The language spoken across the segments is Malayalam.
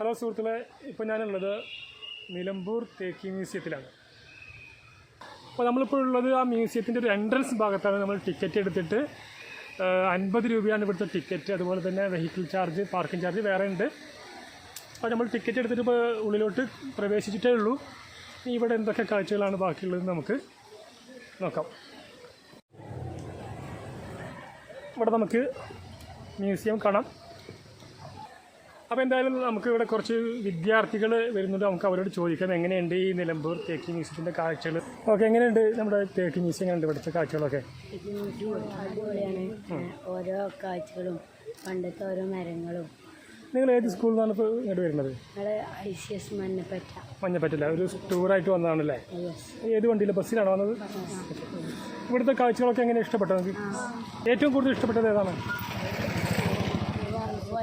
ഹലോ സുഹൃത്തുക്കളെ ഇപ്പോൾ ഞാനുള്ളത് നിലമ്പൂർ തേക്കി മ്യൂസിയത്തിലാണ്. അപ്പോൾ നമ്മളിപ്പോൾ ഉള്ളത് ആ മ്യൂസിയത്തിന്റെ ഒരു എൻട്രൻസ് ഭാഗത്താണ് നമ്മൾ ടിക്കറ്റ് എടുത്തിട്ട്. അൻപത് രൂപയാണ് ഇവിടുത്തെ ടിക്കറ്റ് അതുപോലെ തന്നെ വെഹിക്കിൾ ചാർജ് പാർക്കിംഗ് ചാർജ് വേറെ ഉണ്ട്. അപ്പോൾ നമ്മൾ ടിക്കറ്റ് എടുത്തിട്ട് ഇപ്പോൾ ഉള്ളിലോട്ട് പ്രവേശിച്ചിട്ടേ ഉള്ളൂ. ഇവിടെ എന്തൊക്കെ കാഴ്ചകളാണ് ബാക്കിയുള്ളത് നമുക്ക് നോക്കാം. ഇവിടെ നമുക്ക് മ്യൂസിയം കാണാം. അപ്പോൾ എന്തായാലും നമുക്ക് ഇവിടെ കുറച്ച് വിദ്യാർത്ഥികൾ വരുന്നുണ്ട്. നമുക്ക് അവരോട് ചോദിക്കാം എങ്ങനെയുണ്ട് ഈ നിലമ്പൂർ തേക്ക് മ്യൂസിയത്തിന്റെ കാഴ്ചകൾ? ഓക്കെ എങ്ങനെയുണ്ട് നമ്മുടെ തേക്ക് മ്യൂസിയം? എങ്ങനെയുണ്ട് ഇവിടുത്തെ കാഴ്ചകളൊക്കെ? ഓരോ കാഴ്ചകളും പണ്ടത്തെ ഓരോ മരങ്ങളും. നിങ്ങൾ ഏത് സ്കൂളിൽ നിന്നാണ് ഇപ്പോൾ ഇങ്ങോട്ട് വരുന്നത് മഞ്ഞപ്പറ്റില്ല ഒരു ടൂറായിട്ട് വന്നതാണല്ലേ? ഏത് വണ്ടിയിൽ ബസ്സിലാണോ വന്നത്? ഇവിടുത്തെ കാഴ്ചകളൊക്കെ എങ്ങനെ ഇഷ്ടപ്പെട്ടത്? നിങ്ങൾക്ക് ഏറ്റവും കൂടുതൽ ഇഷ്ടപ്പെട്ടത് ഏതാണ്?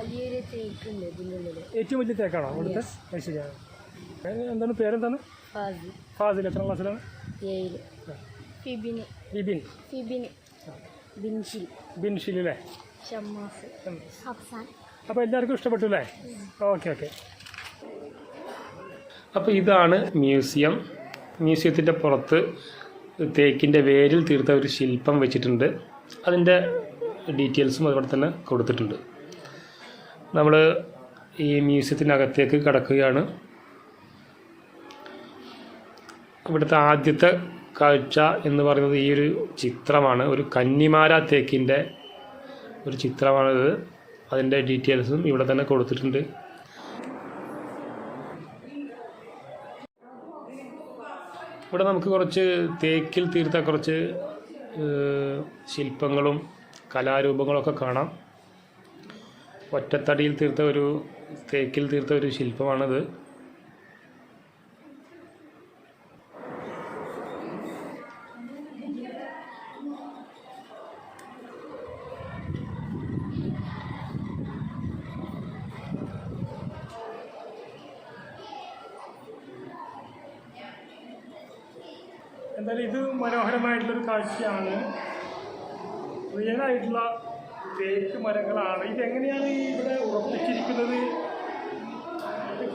വലിയൊരു തേക്കുണ്ട് ഇതിന്റെ ഉള്ളിൽ ഏറ്റവും വലിയ തേക്കാണോ അവിടുത്തെ? അത് ശരിയാണ് എന്താണ്? പേരെന്താണ്? ഫാസി ഫാസിൽ എത്ര ക്ലാസ്സിലാണ്? ഏഴ് ഫിബിന്. ബിബിൻ ഫിബിന്. ബിൻഷിൽ. ബിൻഷിൽ അല്ലേ? ഷമ്മാസ്. ഹഫ്സാൻ. അപ്പോൾ എല്ലാവർക്കും ഇഷ്ടപ്പെട്ടു അല്ലേ? Okay okay. അപ്പോൾ ഇതാണ് മ്യൂസിയം. മ്യൂസിയത്തിന്റെ പുറത്ത് തേക്കിന്റെ വേരിൽ തീർത്ത ഒരു ശില്പം വെച്ചിട്ടുണ്ട്. അതിന്റെ ഡീറ്റെയിൽസും അതുപോലെ തന്നെ കൊടുത്തിട്ടുണ്ട്. നമ്മൾ ഈ മ്യൂസിയത്തിനകത്തേക്ക് കടക്കുകയാണ്. ഇവിടുത്തെ ആദ്യത്തെ കാഴ്ച എന്ന് പറയുന്നത് ഈ ഒരു ചിത്രമാണ്. ഒരു കന്നിമാര തേക്കിന്റെ ഒരു ചിത്രമാണിത്. അതിന്റെ ഡീറ്റെയിൽസും ഇവിടെ തന്നെ കൊടുത്തിട്ടുണ്ട്. ഇവിടെ നമുക്ക് കുറച്ച് തേക്കിൽ തീർത്ത കുറച്ച് ശില്പങ്ങളും കലാരൂപങ്ങളൊക്കെ കാണാം. ഒറ്റത്തടിയിൽ തീർത്ത ഒരു തേക്കിൽ തീർത്ത ഒരു ശില്പമാണത്. എന്തായാലും ഇത് മനോഹരമായിട്ടുള്ളൊരു കാഴ്ചയാണ്. റിയൽ ആയിട്ടുള്ള തേക്ക് മരങ്ങളാണ്. ഇതെങ്ങനെയാണ് ഇവിടെ ഉറപ്പിച്ചിരിക്കുന്നത്?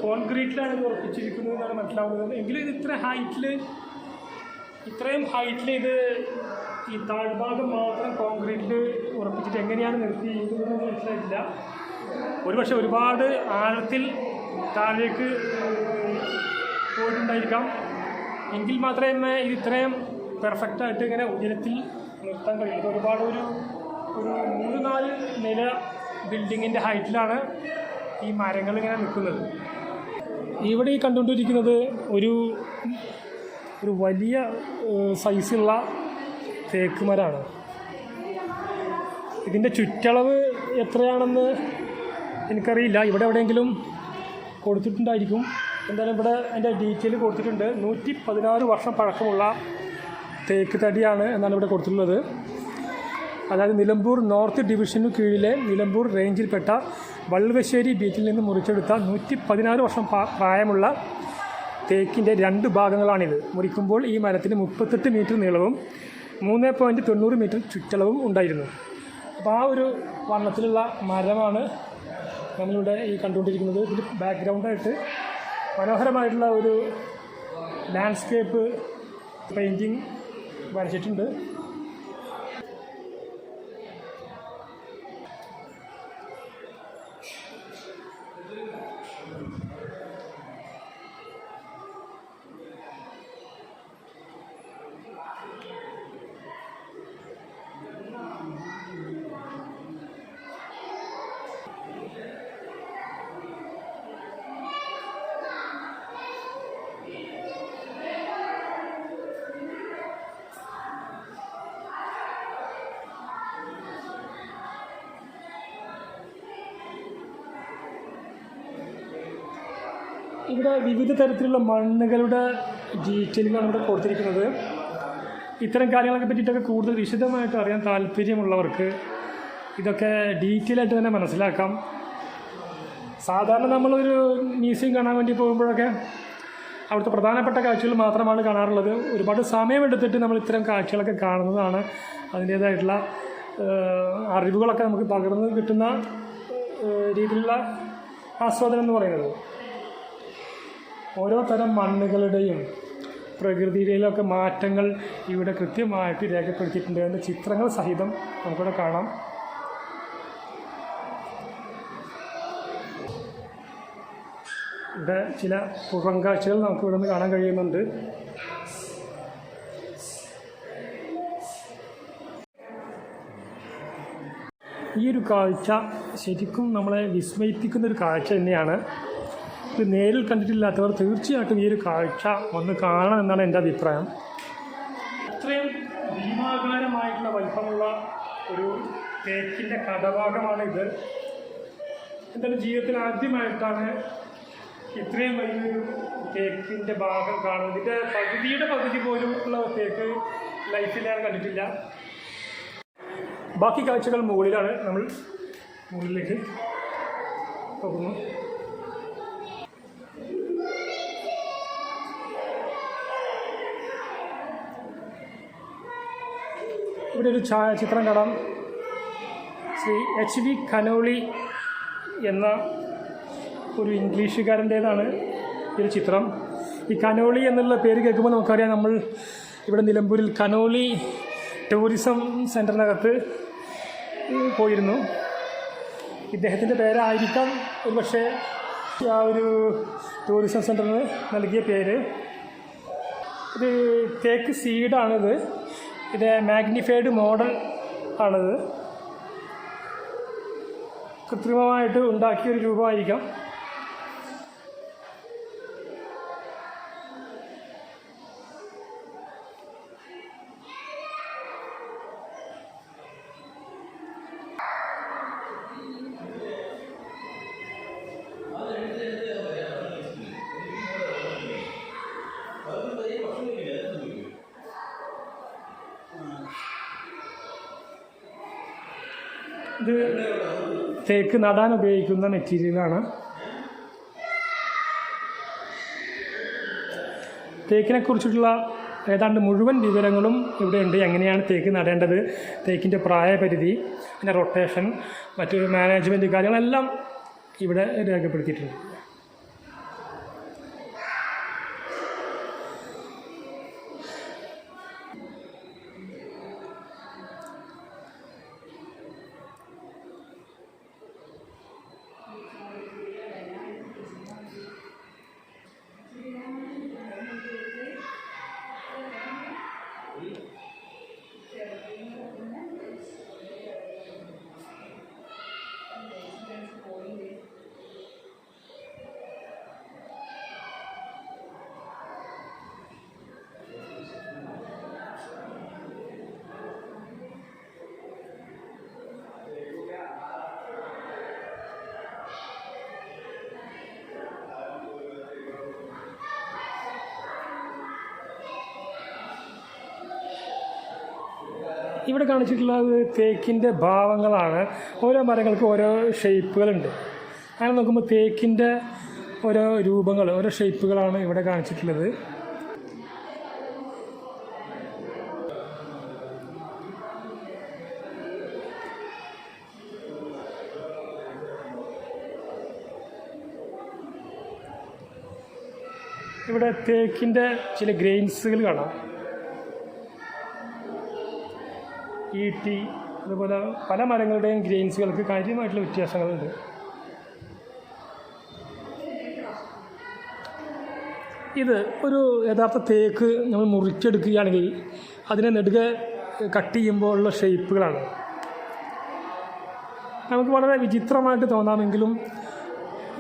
കോൺക്രീറ്റിലാണ് ഇത് ഉറപ്പിച്ചിരിക്കുന്നത് എന്നാണ് മനസ്സിലാവുന്നത്. എങ്കിലും ഇത് ഇത്ര ഹൈറ്റിൽ ഇത്രയും ഹൈറ്റിൽ ഇത് ഈ താഴ്ഭാഗം മാത്രം കോൺക്രീറ്റിൽ ഉറപ്പിച്ചിട്ട് എങ്ങനെയാണ് നിർത്തി നിർത്തിയിരിക്കുന്നതെന്ന് മനസ്സിലായിട്ടില്ല. ഒരുപക്ഷെ ഒരുപാട് ആഴത്തിൽ താഴേക്ക് പോയിട്ടുണ്ടായിരിക്കാം. എങ്കിൽ മാത്രമേ ഇത് ഇത്രയും പെർഫെക്റ്റായിട്ട് ഇങ്ങനെ ഉയരത്തിൽ നിർത്താൻ കഴിയും. ഇത് ഒരുപാട് ഒരു ഒരു മൂന്ന് നാല് നില ബിൽഡിങ്ങിന്റെ ഹൈറ്റിലാണ് ഈ മരങ്ങൾ ഇങ്ങനെ നിൽക്കുന്നത്. ഇവിടെ ഈ കണ്ടുകൊണ്ടിരിക്കുന്നത് ഒരു ഒരു വലിയ സൈസുള്ള തേക്ക് മരമാണ്. ഇതിന്റെ ചുറ്റളവ് എത്രയാണെന്ന് എനിക്കറിയില്ല. ഇവിടെ എവിടെയെങ്കിലും കൊടുത്തിട്ടുണ്ടായിരിക്കും. എന്തായാലും ഇവിടെ അതിന്റെ ഡീറ്റെയിൽ കൊടുത്തിട്ടുണ്ട്. നൂറ്റി പതിനാറ് വർഷം പഴക്കമുള്ള തേക്ക് തടിയാണ് എന്നാണ് ഇവിടെ കൊടുത്തിട്ടുള്ളത്. അതായത് നിലമ്പൂർ നോർത്ത് ഡിവിഷനു കീഴിലെ നിലമ്പൂർ റേഞ്ചിൽപ്പെട്ട വള്ളുവശ്ശേരി ബീച്ചിൽ നിന്ന് മുറിച്ചെടുത്ത നൂറ്റി പതിനാറ് വർഷം പ്രായമുള്ള തേക്കിന്റെ രണ്ട് ഭാഗങ്ങളാണിത്. മുറിക്കുമ്പോൾ ഈ മരത്തിന് മുപ്പത്തെട്ട് മീറ്റർ നീളവും മൂന്ന് പോയിന്റ് തൊണ്ണൂറ് മീറ്റർ ചുറ്റളവും ഉണ്ടായിരുന്നു. അപ്പോൾ ആ ഒരു വർണത്തിലുള്ള മരമാണ് നമ്മളിവിടെ ഈ കണ്ടുകൊണ്ടിരിക്കുന്നത്. ഇതിൽ ബാക്ക്ഗ്രൗണ്ടായിട്ട് മനോഹരമായിട്ടുള്ള ഒരു ലാൻഡ്സ്കേപ്പ് പെയിന്റിങ് വരച്ചിട്ടുണ്ട്. ഇവിടെ വിവിധ തരത്തിലുള്ള മണ്ണുകളുടെ ഡീറ്റെയിലുകളാണ് ഇവിടെ കൊടുത്തിരിക്കുന്നത്. ഇത്തരം കാര്യങ്ങളൊക്കെ പറ്റിയിട്ടൊക്കെ കൂടുതൽ വിശദമായിട്ട് അറിയാൻ താല്പര്യമുള്ളവർക്ക് ഇതൊക്കെ ഡീറ്റെയിൽ ആയിട്ട് തന്നെ മനസ്സിലാക്കാം. സാധാരണ നമ്മളൊരു മ്യൂസിയം കാണാൻ വേണ്ടി പോകുമ്പോഴൊക്കെ അവിടുത്തെ പ്രധാനപ്പെട്ട കാഴ്ചകൾ മാത്രമാണ് കാണാറുള്ളത്. ഒരുപാട് സമയമെടുത്തിട്ട് നമ്മൾ ഇത്തരം കാഴ്ചകളൊക്കെ കാണുന്നതാണ്. അതിന്റേതായിട്ടുള്ള അറിവുകളൊക്കെ നമുക്ക് പകർന്ന് കിട്ടുന്ന രീതിയിലുള്ള ആസ്വാദനം എന്ന് പറയുന്നത്. ഓരോ തരം മണ്ണുകളുടെയും പ്രകൃതിയിലൊക്കെ മാറ്റങ്ങൾ ഇവിടെ കൃത്യമായിട്ട് രേഖപ്പെടുത്തിയിട്ടുണ്ട്. അതിന്റെ ചിത്രങ്ങൾ സഹിതം നമുക്കിവിടെ കാണാം. ഇവിടെ ചില പുറംകാഴ്ചകൾ നമുക്ക് ഇവിടെ നിന്ന് കാണാൻ കഴിയുന്നുണ്ട്. ഈ ഒരു കാഴ്ച ശരിക്കും നമ്മളെ വിസ്മയിപ്പിക്കുന്ന ഒരു കാഴ്ച തന്നെയാണ്. ഇത് നേരിൽ കണ്ടിട്ടില്ലാത്തവർ തീർച്ചയായിട്ടും ഈ ഒരു കാഴ്ച ഒന്ന് കാണണം എന്നാണ് എന്റെ അഭിപ്രായം. ഇത്രയും ഭീമാകാരമായിട്ടുള്ള വലിപ്പമുള്ള ഒരു തേക്കിന്റെ കഥഭാഗമാണ് ഇത്. എന്റെ ജീവിതത്തിൽ ആദ്യമായിട്ടാണ് ഇത്രയും വലിയൊരു തേക്കിന്റെ ഭാഗം കാണുന്നത്. ഇതിന്റെ പകുതിയുടെ പകുതി പോലും ഉള്ള തേക്ക് ലൈഫിൽ ഞാൻ കണ്ടിട്ടില്ല. ബാക്കി കാഴ്ചകൾ മുകളിലാണ്. നമ്മൾ മുകളിലേക്ക് പോകുന്നു. ഇവിടെ ഒരു ഛായാചിത്രം കാണാം. ശ്രീ എച്ച് വി കനോളി എന്ന ഒരു ഇംഗ്ലീഷുകാരന്റേതാണ് ഈ ഒരു ചിത്രം. ഈ കനോളി എന്നുള്ള പേര് കേൾക്കുമ്പോൾ നമുക്കറിയാം നമ്മൾ ഇവിടെ നിലമ്പൂരിൽ കനോളി ടൂറിസം സെന്ററിനകത്ത് പോയിരുന്നു. ഇദ്ദേഹത്തിന്റെ പേരായിരിക്കാം ഒരു പക്ഷേ ആ ഒരു ടൂറിസം സെന്ററിന് നൽകിയ പേര്. ഇത് തേക്ക് സീഡാണിത് ഇത് മാഗ്നിഫൈഡ് മോഡൽ ആണിത്. കൃത്രിമമായിട്ട് ഉണ്ടാക്കിയൊരു രൂപമായിരിക്കാം. ഇത് തേക്ക് നടാൻ ഉപയോഗിക്കുന്ന മെറ്റീരിയലാണ്. തേക്കിനെ കുറിച്ചിട്ടുള്ള ഏതാണ്ട് മുഴുവൻ വിവരങ്ങളും ഇവിടെയുണ്ട്. എങ്ങനെയാണ് തേക്ക് നടേണ്ടത്? തേക്കിന്റെ പ്രായപരിധി പിന്നെ റൊട്ടേഷൻ മറ്റു മാനേജ്മെന്റ് കാര്യങ്ങളെല്ലാം ഇവിടെ രേഖപ്പെടുത്തിയിട്ടുണ്ട്. ഇവിടെ കാണിച്ചിട്ടുള്ളത് തേക്കിന്റെ ഭാവങ്ങളാണ്. ഓരോ മരങ്ങൾക്ക് ഓരോ ഷേപ്പുകളുണ്ട്. അങ്ങനെ നോക്കുമ്പോൾ തേക്കിന്റെ ഓരോ രൂപങ്ങൾ ഓരോ ഷേപ്പുകളാണ് ഇവിടെ കാണിച്ചിട്ടുള്ളത്. ഇവിടെ തേക്കിന്റെ ചില ഗ്രെയിൻസുകൾ കാണാം. ഈട്ടി അതുപോലെ പല മരങ്ങളുടെയും ഗ്രെയിൻസുകൾക്ക് കാര്യമായിട്ടുള്ള വ്യത്യാസങ്ങളുണ്ട്. ഇത് ഒരു യഥാർത്ഥ തേക്ക് നമ്മൾ മുറിച്ചെടുക്കുകയാണെങ്കിൽ അതിനെ നെടുകെ കട്ട് ചെയ്യുമ്പോൾ ഉള്ള ഷേപ്പുകളാണ്. നമുക്ക് വളരെ വിചിത്രമായിട്ട് തോന്നാമെങ്കിലും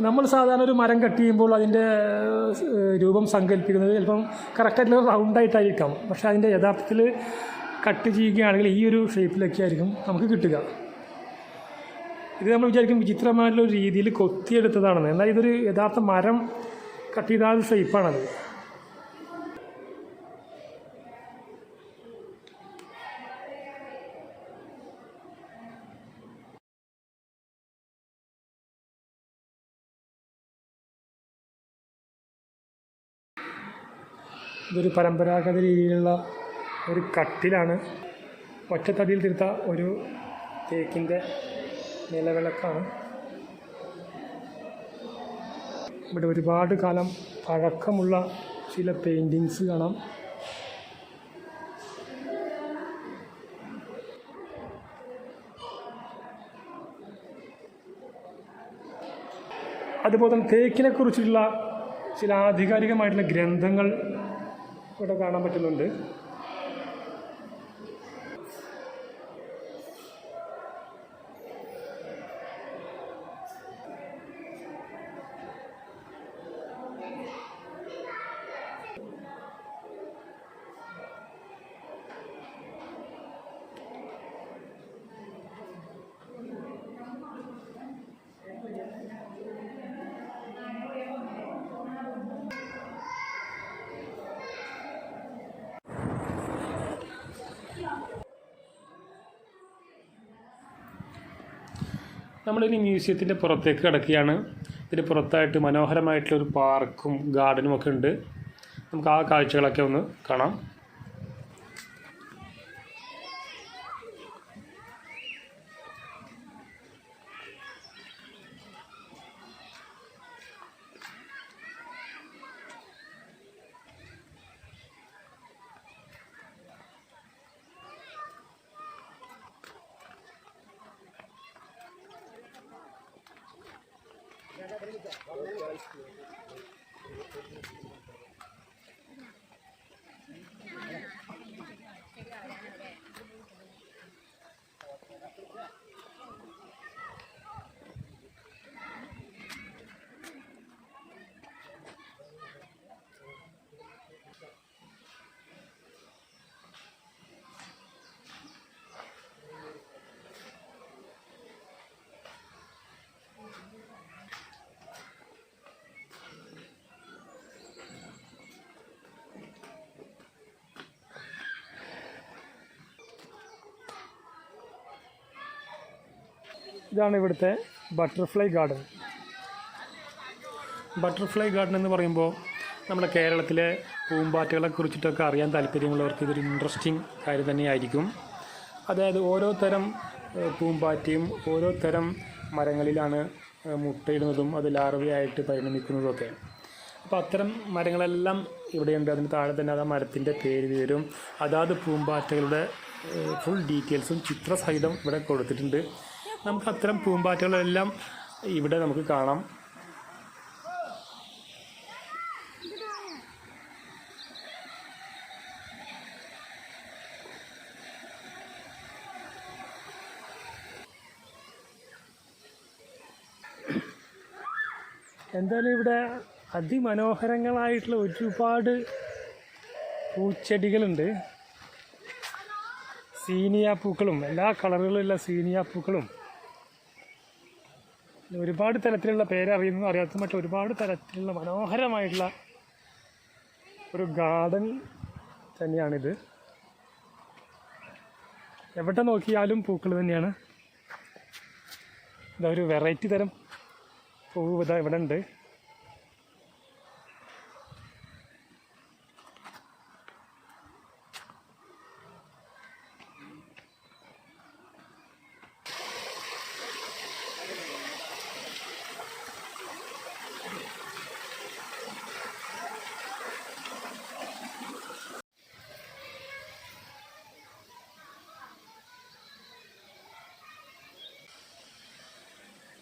നമ്മൾ സാധാരണ ഒരു മരം കട്ട് ചെയ്യുമ്പോൾ അതിന്റെ രൂപം സങ്കല്പിക്കുന്നത് ചിലപ്പം കറക്റ്റായിട്ടുള്ള റൗണ്ടായിട്ടായിരിക്കാം പക്ഷേ അതിന്റെ യഥാർത്ഥത്തിൽ കട്ട് ചെയ്യുകയാണെങ്കിൽ ഈ ഒരു ഷേപ്പിലൊക്കെ ആയിരിക്കും നമുക്ക് കിട്ടുക. ഇത് നമ്മൾ വിചാരിക്കും വിചിത്രമായിട്ടുള്ള ഒരു രീതിയിൽ കൊത്തിയെടുത്തതാണെന്ന്. എന്നാൽ ഇതൊരു യഥാർത്ഥ മരം കട്ട് ചെയ്ത ഷേപ്പാണത് ഇതൊരു പരമ്പരാഗത രീതിയിലുള്ള ഒരു കട്ടിലാണ്. ഒറ്റത്തടിയിൽ തീർത്ത ഒരു തേക്കിന്റെ നിലവിളക്കാണ്. ഇവിടെ ഒരുപാട് കാലം പഴക്കമുള്ള ചില പെയിന്റിങ്സ് കാണാം. അതുപോലെ തന്നെ തേക്കിനെ കുറിച്ചുള്ള ചില ആധികാരികമായിട്ടുള്ള ഗ്രന്ഥങ്ങൾ ഇവിടെ കാണാൻ പറ്റുന്നുണ്ട്. നമ്മളിനി മ്യൂസിയത്തിന്റെ പുറത്തേക്ക് കിടക്കുകയാണ്. ഇതിന് പുറത്തായിട്ട് മനോഹരമായിട്ടുള്ളൊരു പാർക്കും ഗാർഡനും ഒക്കെ ഉണ്ട്. നമുക്ക് ആ കാഴ്ചകളൊക്കെ ഒന്ന് കാണാം. ഇതാണ് ഇവിടുത്തെ ബട്ടർഫ്ലൈ ഗാർഡൻ. ബട്ടർഫ്ലൈ ഗാർഡൻ എന്ന് പറയുമ്പോൾ നമ്മുടെ കേരളത്തിലെ പൂമ്പാറ്റകളെ കുറിച്ചിട്ടൊക്കെ അറിയാൻ താല്പര്യമുള്ളവർക്ക് ഇതൊരു ഇൻട്രസ്റ്റിംഗ് കാര്യം തന്നെയായിരിക്കും. അതായത് ഓരോ തരം പൂമ്പാറ്റയും ഓരോ തരം മരങ്ങളിലാണ് മുട്ടയിടുന്നതും അത് ലാർവയായിട്ട് പരിണമിക്കുന്നതുമൊക്കെ. അപ്പോൾ അത്തരം മരങ്ങളെല്ലാം ഇവിടെയുണ്ട്. അതിന് താഴെ തന്നെ അത് ആ മരത്തിന്റെ പേര് വിവരവും അതാത് പൂമ്പാറ്റകളുടെ ഫുൾ ഡീറ്റെയിൽസും ചിത്രസഹിതം ഇവിടെ കൊടുത്തിട്ടുണ്ട്. നമുക്ക് അത്തരം പൂമ്പാറ്റകളെല്ലാം ഇവിടെ നമുക്ക് കാണാം. എന്തായാലും ഇവിടെ അതിമനോഹരങ്ങളായിട്ടുള്ള ഒരുപാട് പൂച്ചെടികളുണ്ട്. സീനിയ പൂക്കളും എല്ലാ കളറുകളുള്ള സീനിയ പൂക്കളും. ഒരുപാട് തരത്തിലുള്ള പേരറിയുന്നതും അറിയാത്ത മറ്റും ഒരുപാട് തരത്തിലുള്ള മനോഹരമായിട്ടുള്ള ഒരു ഗാർഡൻ തന്നെയാണിത്. എവിടെ നോക്കിയാലും പൂക്കൾ തന്നെയാണ്. ഇതൊരു വെറൈറ്റി തരം പൂവ് ഇതാ ഇവിടെ ഉണ്ട്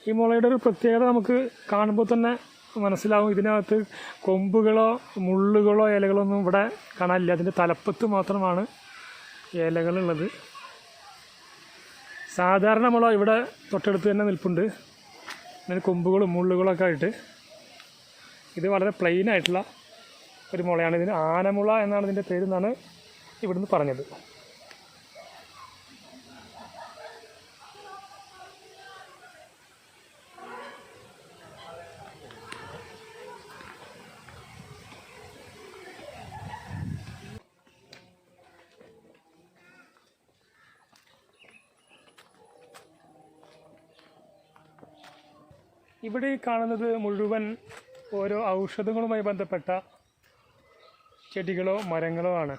ഈ മുളയുടെ ഒരു പ്രത്യേകത നമുക്ക് കാണുമ്പോൾ തന്നെ മനസ്സിലാവും. ഇതിനകത്ത് കൊമ്പുകളോ മുള്ളുകളോ ഇലകളോ ഒന്നും ഇവിടെ കാണാനില്ല. അതിന്റെ തലപ്പത്ത് മാത്രമാണ് ഇലകളുള്ളത്. സാധാരണ മുള ഇവിടെ തൊട്ടടുത്ത് തന്നെ നിൽപ്പുണ്ട്. അതിന് കൊമ്പുകളും മുള്ളുകളൊക്കെ ആയിട്ട്. ഇത് വളരെ പ്ലെയിൻ ആയിട്ടുള്ള ഒരു മുളയാണ്. ഇതിന് ആനമുള എന്നാണ് ഇതിന്റെ പേര് എന്നാണ് ഇവിടുന്ന് പറഞ്ഞത്. ഇവിടെ കാണുന്നത് മുഴുവൻ ഓരോ ഔഷധങ്ങളുമായി ബന്ധപ്പെട്ട ചെടികളോ മരങ്ങളോ ആണ്.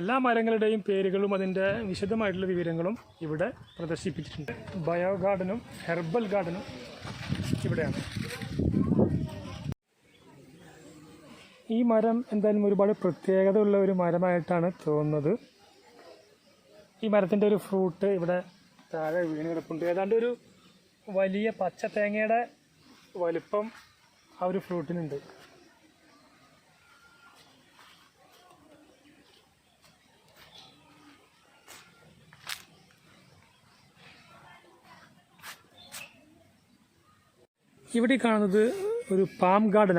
എല്ലാ മരങ്ങളുടെയും പേരുകളും അതിന്റെ വിശദമായിട്ടുള്ള വിവരങ്ങളും ഇവിടെ പ്രദർശിപ്പിച്ചിട്ടുണ്ട്. ബയോ ഗാർഡനും ഹെർബൽ ഗാർഡനും ഇവിടെയാണ്. ഈ മരം എന്തായാലും ഒരുപാട് പ്രത്യേകത ഉള്ള ഒരു മരമായിട്ടാണ് തോന്നുന്നത്. ഈ മരത്തിന്റെ ഒരു ഫ്രൂട്ട് ഇവിടെ താഴെ വീണ് കിടപ്പുണ്ട്. ഏതാണ്ട് ഒരു വലിയ പച്ച തേങ്ങയുടെ വലിപ്പം ആ ഒരു ഫ്രൂട്ടിനുണ്ട്. ഇവിടെ കാണുന്നത് ഒരു പാം ഗാർഡൻ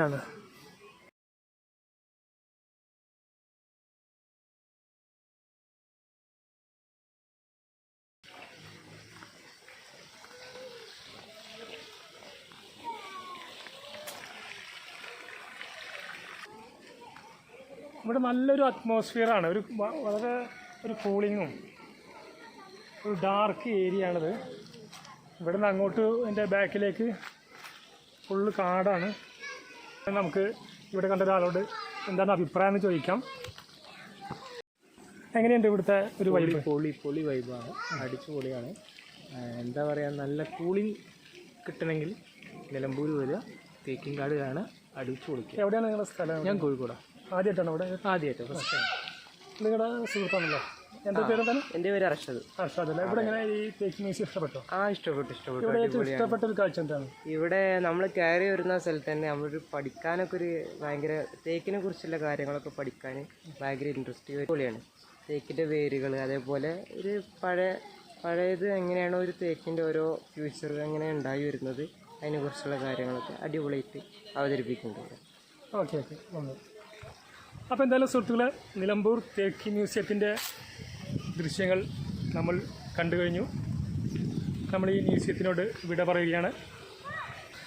നല്ലൊരു അറ്റ്മോസ്ഫിയറാണ് ആണ്. ഒരു വളരെ ഒരു കൂളിങ്ങും ഒരു ഡാർക്ക് ഏരിയ ആണിത്. ഇവിടെ നിന്ന് അങ്ങോട്ട് എന്റെ ബാക്കിലേക്ക് ഫുള്ള് കാടാണ്. നമുക്ക് ഇവിടെ കണ്ട ഒരാളോട് എന്താണ് അഭിപ്രായം എന്ന് ചോദിക്കാം. എങ്ങനെയുണ്ട് ഇവിടുത്തെ ഒരു വൈബ് പൊളി പൊളി വൈബാണ് അടിച്ചു പൊളിയാണ്. എന്താ പറയുക നല്ല കൂളിംഗ് കിട്ടണമെങ്കിൽ നിലമ്പൂർ വരിക തേക്കിൻകാട് കാണുക അടിച്ചു പൊളിക്കുക. എവിടെയാണ് നിങ്ങളുടെ സ്ഥലം? ഞാൻ കോഴിക്കോടാ. ആദ്യമായിട്ടാണ് ഇവിടെ ആദ്യമായിട്ട് ഫസ്റ്റ് നിങ്ങളുടെ സുഹൃത്താണല്ലോ? എന്താ പേര് എന്താണ് എന്റെ പേര് അർഷദ്. അർഷാദല്ലേ? ഇവിടെ എങ്ങനെ ഈ തേക്ക് മ്യൂസിയം ഇഷ്ടപ്പെട്ടോ? ആ ഇഷ്ടപ്പെട്ടു ഇഷ്ടപ്പെട്ടു. ഇവിടെ ഏറ്റവും ഇഷ്ടപ്പെട്ട ഒരു കാഴ്ച എന്താണ്? ഇവിടെ നമ്മൾ കയറി വരുന്ന സ്ഥലത്ത് തന്നെ നമ്മളൊരു പഠിക്കാനൊക്കെ ഒരു ഭയങ്കര തേക്കിനെ കുറിച്ചുള്ള കാര്യങ്ങളൊക്കെ പഠിക്കാൻ ഭയങ്കര ഇൻട്രസ്റ്റ് പോലെയാണ് തേക്കിന്റെ വേരുകൾ അതേപോലെ ഒരു പഴയ പഴയത് എങ്ങനെയാണോ ഒരു തേക്കിന്റെ ഓരോ ഫ്യൂച്ചർ എങ്ങനെ ഉണ്ടായി വരുന്നത് അതിനെക്കുറിച്ചുള്ള കാര്യങ്ങളൊക്കെ അടിപൊളിയായിട്ട് അവതരിപ്പിക്കുന്നുണ്ട് ഓക്കെ ഓക്കെ. അപ്പോൾ എന്തായാലും സുഹൃത്തുക്കളെ നിലമ്പൂർ തേക്ക് മ്യൂസിയത്തിന്റെ ദൃശ്യങ്ങൾ നമ്മൾ കണ്ടു കഴിഞ്ഞു. നമ്മൾ ഈ മ്യൂസിയത്തിനോട് വിട പറയുകയാണ്.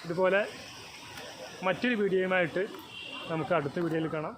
ഇതുപോലെ മറ്റൊരു വീഡിയോയുമായിട്ട് നമുക്ക് അടുത്ത വീഡിയോയിൽ കാണാം.